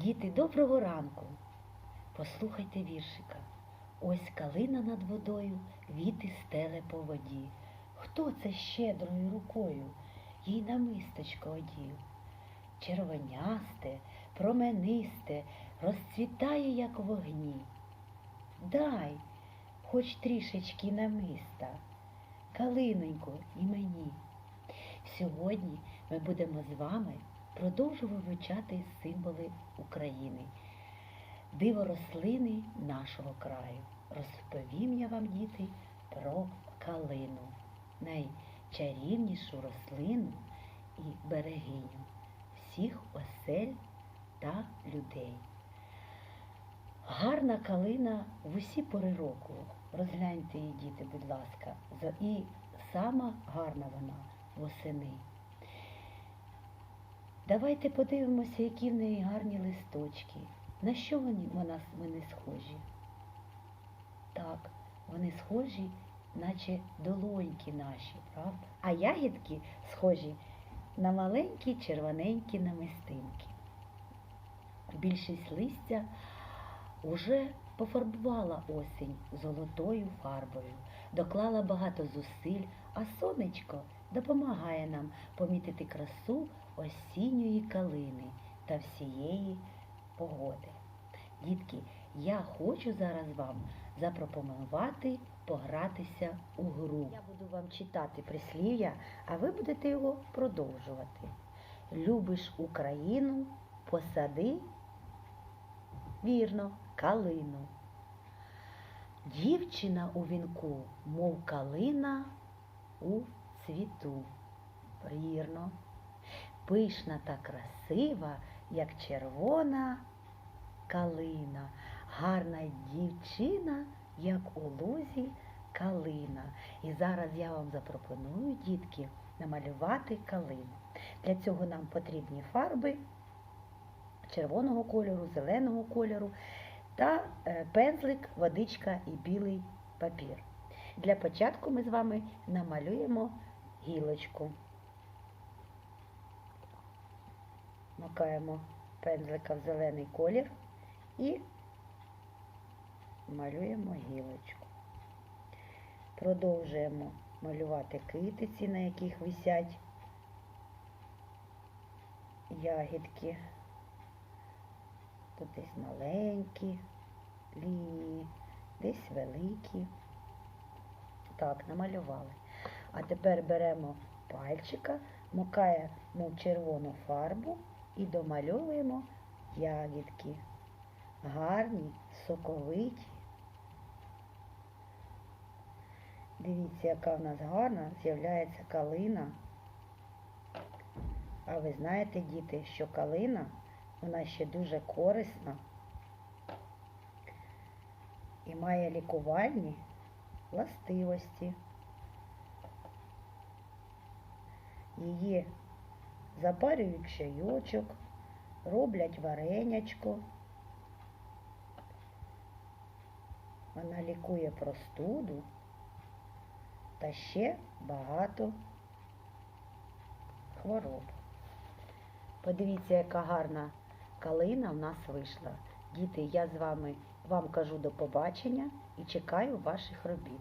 Діти, доброго ранку. Послухайте віршика. Ось калина над водою, віти стеле по воді. Хто це щедрою рукою їй намисточко одів? Червонясте, променисте, розцвітає, як вогні. Дай, хоч трішечки намиста, калинонько і мені. Сьогодні ми будемо з вами продовжувати вивчати символи України, диво рослини нашого краю. Розповім я вам, діти, про калину, найчарівнішу рослину і берегиню всіх осель та людей. Гарна калина в усі пори року. Розгляньте її, діти, будь ласка. І сама гарна вона восени. Давайте подивимося, які в неї гарні листочки. На що вони, вона, вони схожі? Так, вони схожі, наче долоньки наші, правда? А ягідки схожі на маленькі червоненькі намистинки. Більшість листя уже пофарбувала осінь золотою фарбою, доклала багато зусиль, а сонечко допомагає нам помітити красу осінньої калини та всієї погоди. Дітки, я хочу зараз вам запропонувати погратися у гру. Я буду вам читати прислів'я, а ви будете його продовжувати. Любиш Україну, посади, вірно, калину. Дівчина у вінку, мов калина у цвіту. Вірно. Пишна та красива, як червона калина. Гарна дівчина, як у лузі калина. І зараз я вам запропоную, дітки, намалювати калину. Для цього нам потрібні фарби червоного кольору, зеленого кольору та е, пензлик, водичка і білий папір. Для початку ми з вами намалюємо гілочку. Макаємо пензлика в зелений колір і малюємо гілочку. Продовжуємо малювати китиці, на яких висять ягідки. Тут десь маленькі лінії, десь великі. Так, намалювали. А тепер беремо пальчика, макаємо червону фарбу і домальовуємо ягідки. Гарні, соковиті. Дивіться, яка в нас гарна з'являється калина. А ви знаєте, діти, що калина вона ще дуже корисна і має лікувальні властивості. Її запарюють чайочок, роблять варенячко. Вона лікує простуду та ще багато хвороб. Подивіться, яка гарна калина в нас вийшла. Діти, я з вами вам кажу до побачення і чекаю ваших робіт.